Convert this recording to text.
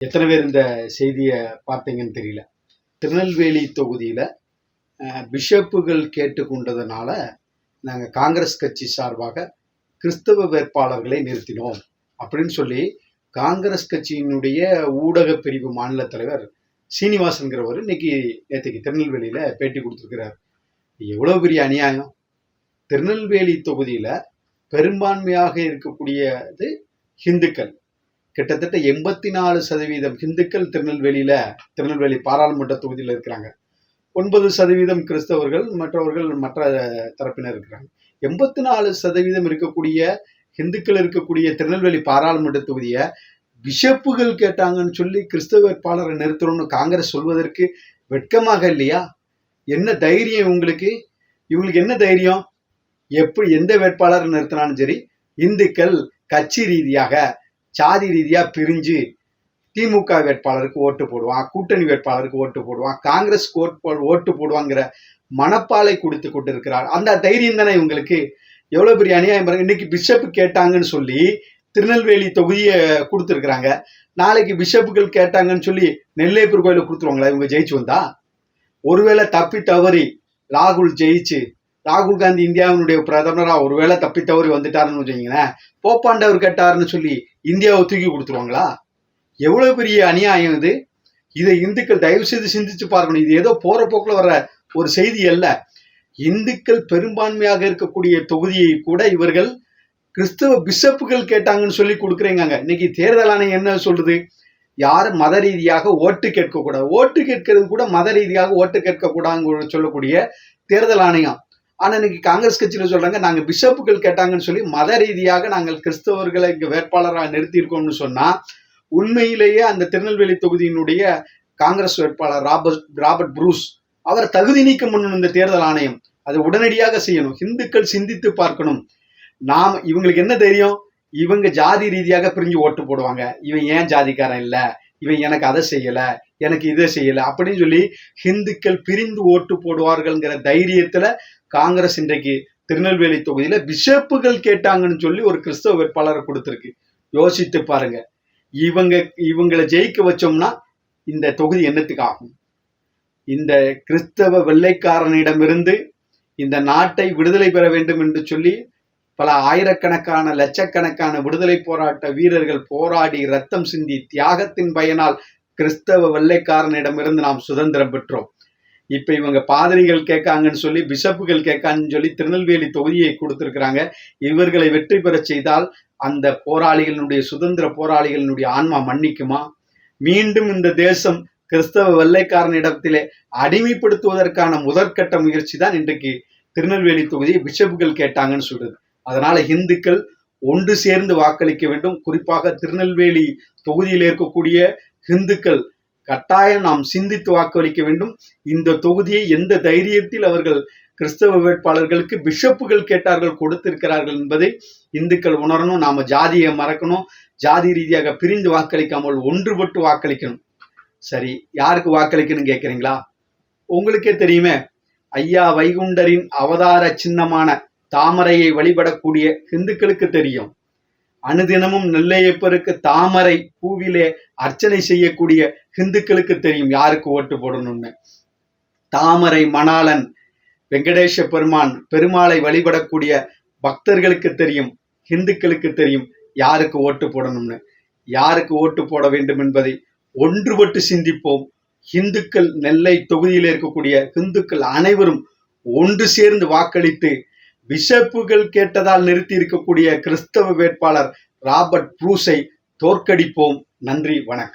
எத்தனை பேர் இந்த செய்தியை பார்த்தீங்கன்னு தெரியல. திருநெல்வேலி தொகுதியில் பிஷப்புகள் கேட்டுக்கொண்டதுனால நாங்கள் காங்கிரஸ் கட்சி சார்பாக கிறிஸ்தவ வேட்பாளர்களை நிறுத்தினோம் அப்படின்னு சொல்லி காங்கிரஸ் கட்சியினுடைய ஊடக பிரிவு மாநில தலைவர் சீனிவாசன்கிறவர் இன்னைக்கு நேற்றுக்கு திருநெல்வேலியில் பேட்டி கொடுத்துருக்கிறார். எவ்வளோ பெரிய அநியாயம். திருநெல்வேலி தொகுதியில் பெரும்பான்மையாக இருக்கக்கூடியது ஹிந்துக்கள் கிட்டத்தட்ட எண்பத்தி நாலு சதவீதம் ஹிந்துக்கள் திருநெல்வேலியில திருநெல்வேலி பாராளுமன்ற தொகுதியில் இருக்கிறாங்க. ஒன்பது சதவீதம் கிறிஸ்தவர்கள் மற்றவர்கள் மற்ற தரப்பினர் இருக்கிறாங்க. எண்பத்தி நாலு சதவீதம் இருக்கக்கூடிய ஹிந்துக்கள் இருக்கக்கூடிய திருநெல்வேலி பாராளுமன்ற தொகுதியை பிஷப்புகள் கேட்டாங்கன்னு சொல்லி கிறிஸ்தவ வேட்பாளரை நிறுத்தணும்னு காங்கிரஸ் சொல்வதற்கு வெட்கமாக இல்லையா? என்ன தைரியம் உங்களுக்கு இவங்களுக்கு என்ன தைரியம்? எப்படி எந்த வேட்பாளர் நிறுத்தினாலும் சரி இந்துக்கள் கட்சி ரீதியாக சாதி ரீதியாக பிரிஞ்சு திமுக வேட்பாளருக்கு ஓட்டு போடுவான் கூட்டணி வேட்பாளருக்கு ஓட்டு போடுவான் காங்கிரஸ் ஓட்டு போடுவாங்கிற மனப்பாலை கொடுத்து கொண்டு இருக்கிறார் அந்த தைரியம் தானே இவங்களுக்கு? எவ்வளோ பெரிய அநியாயம் பாருங்க. இன்னைக்கு பிஷப் கேட்டாங்கன்னு சொல்லி திருநெல்வேலி தொகுதியை கொடுத்துருக்குறாங்க. நாளைக்கு பிஷப்புகள் கேட்டாங்கன்னு சொல்லி நெல்லைப்பூர் கோயிலில் கொடுத்துருவாங்களா? இவங்க ஜெயிச்சு வந்தா? ஒருவேளை தப்பி தவறி ராகுல் ஜெயிச்சு ராகுல் காந்தி இந்தியாவினுடைய பிரதமராக ஒருவேளை தப்பி தவறி வந்துட்டாருன்னு வச்சுங்களேன் போப்பாண்டவர் கேட்டாருன்னு சொல்லி இந்தியாவை தூக்கி கொடுத்துருவாங்களா? எவ்வளவு பெரிய அநியாயம் இது. இதை இந்துக்கள் தயவு செய்து சிந்திச்சு பார்க்கணும். இது ஏதோ போற போக்கில் வர ஒரு செய்தி அல்ல. இந்துக்கள் பெரும்பான்மையாக இருக்கக்கூடிய தொகுதியை கூட இவர்கள் கிறிஸ்தவ பிஷப்புகள் கேட்டாங்கன்னு சொல்லி கொடுக்குறேங்க இன்னைக்கு தேர்தல் ஆணையம் என்ன சொல்றது? யார் மத ரீதியாக ஓட்டு கேட்கக்கூடாது. ஓட்டு கேட்கறது கூட மத ரீதியாக ஓட்டு கேட்கக்கூடாதுன்னு சொல்லக்கூடிய தேர்தல் ஆணையம். ஆனால் இன்னைக்கு காங்கிரஸ் கட்சியில் சொல்றாங்க நாங்கள் பிஷப்புகள் கேட்டாங்கன்னு சொல்லி மத ரீதியாக நாங்கள் கிறிஸ்தவர்களை இங்கே வேட்பாளராக நிறுத்தியிருக்கோம்னு சொன்னா உண்மையிலேயே அந்த திருநெல்வேலி தொகுதியினுடைய காங்கிரஸ் வேட்பாளர் ராபர்ட் ராபர்ட் புரூஸ் அவர் தகுதி நீக்க பண்ணணும் இந்த தேர்தல் ஆணையம் அதை உடனடியாக செய்யணும். இந்துக்கள் சிந்தித்து பார்க்கணும். நாம் இவங்களுக்கு என்ன தெரியும்? இவங்க ஜாதி ரீதியாக பிரிஞ்சு ஓட்டு போடுவாங்க. இவன் ஏன் ஜாதிக்காரன் இல்லை? இவன் எனக்கு அதை செய்யலை எனக்கு இதை செய்யலை அப்படின்னு சொல்லி ஹிந்துக்கள் பிரிந்து ஓட்டு போடுவார்கள்ங்கிற தைரியத்துல காங்கிரஸ் இன்றைக்கு திருநெல்வேலி தொகுதியில பிஷப்புகள் கேட்டாங்கன்னு சொல்லி ஒரு கிறிஸ்தவ வேட்பாளரை கொடுத்துருக்கு. யோசித்து பாருங்க. இவங்க இவங்களை ஜெயிக்க வச்சோம்னா இந்த தொகுதி என்னத்துக்கு ஆகும்? இந்த கிறிஸ்தவ வெள்ளைக்காரனிடமிருந்து இந்த நாட்டை விடுதலை பெற வேண்டும் என்று சொல்லி பல ஆயிரக்கணக்கான லட்சக்கணக்கான விடுதலை போராட்ட வீரர்கள் போராடி ரத்தம் சிந்தி தியாகத்தின் பயனால் கிறிஸ்தவ வெள்ளைக்காரனிடமிருந்து நாம் சுதந்திரம் பெற்றோம். இப்ப இவங்க பாதிரிகள் கேட்காங்கன்னு சொல்லி பிஷப்புகள் கேட்காங்கன்னு சொல்லி திருநெல்வேலி தொகுதியை கொடுத்திருக்கிறாங்க. இவர்களை வெற்றி பெற செய்தால் அந்த போராளிகளினுடைய சுதந்திர போராளிகளினுடைய ஆன்மா மன்னிக்குமா? மீண்டும் இந்த தேசம் கிறிஸ்தவ வெள்ளைக்காரனிடத்திலே அடிமைப்படுத்துவதற்கான முதற்கட்ட முயற்சி தான் இன்றைக்கு திருநெல்வேலி தொகுதியை பிஷப்புகள் கேட்டாங்கன்னு சொல்றது. அதனால இந்துக்கள் ஒன்று சேர்ந்து வாக்களிக்க வேண்டும். குறிப்பாக திருநெல்வேலி தொகுதியில் இருக்கக்கூடிய இந்துக்கள் கட்டாயம் நாம் சிந்தித்து வாக்களிக்க வேண்டும். இந்த தொகுதியை எந்த தைரியத்தில் அவர்கள் கிறிஸ்தவ வேட்பாளர்களுக்கு பிஷப்புகள் கேட்டார்கள் கொடுத்திருக்கிறார்கள் என்பதை இந்துக்கள் உணரணும். நாம ஜாதியை மறக்கணும். ஜாதி ரீதியாக பிரிந்து வாக்களிக்காமல் ஒன்றுபட்டு வாக்களிக்கணும். சரி யாருக்கு வாக்களிக்கணும் கேட்குறீங்களா? உங்களுக்கே தெரியுமே ஐயா வைகுண்டரின் அவதார சின்னமான தாமரையை வழிபடக்கூடிய இந்துக்களுக்கு தெரியும். அனுதினமும் நெல்லையப்பருக்கு தாமரை பூவிலே அர்ச்சனை செய்யக்கூடிய ஹிந்துக்களுக்கு தெரியும் யாருக்கு ஓட்டு போடணும்னு. தாமரை மணாளன் வெங்கடேஷ பெருமான் பெருமாளை வழிபடக்கூடிய பக்தர்களுக்கு தெரியும் ஹிந்துக்களுக்கு தெரியும் யாருக்கு ஓட்டு போடணும்னு. யாருக்கு ஓட்டு போட வேண்டும் என்பதை ஒன்றுபட்டு சிந்திப்போம். ஹிந்துக்கள் நெல்லை தொகுதியில் இருக்கக்கூடிய ஹிந்துக்கள் அனைவரும் ஒன்று சேர்ந்து வாக்களித்து பிஷப்புகள் கேட்டதால் நிறுத்தி இருக்கக்கூடிய கிறிஸ்தவ வேட்பாளர் ராபர்ட் ப்ரூஸை தோற்கடிப்போம். நன்றி வணக்கம்.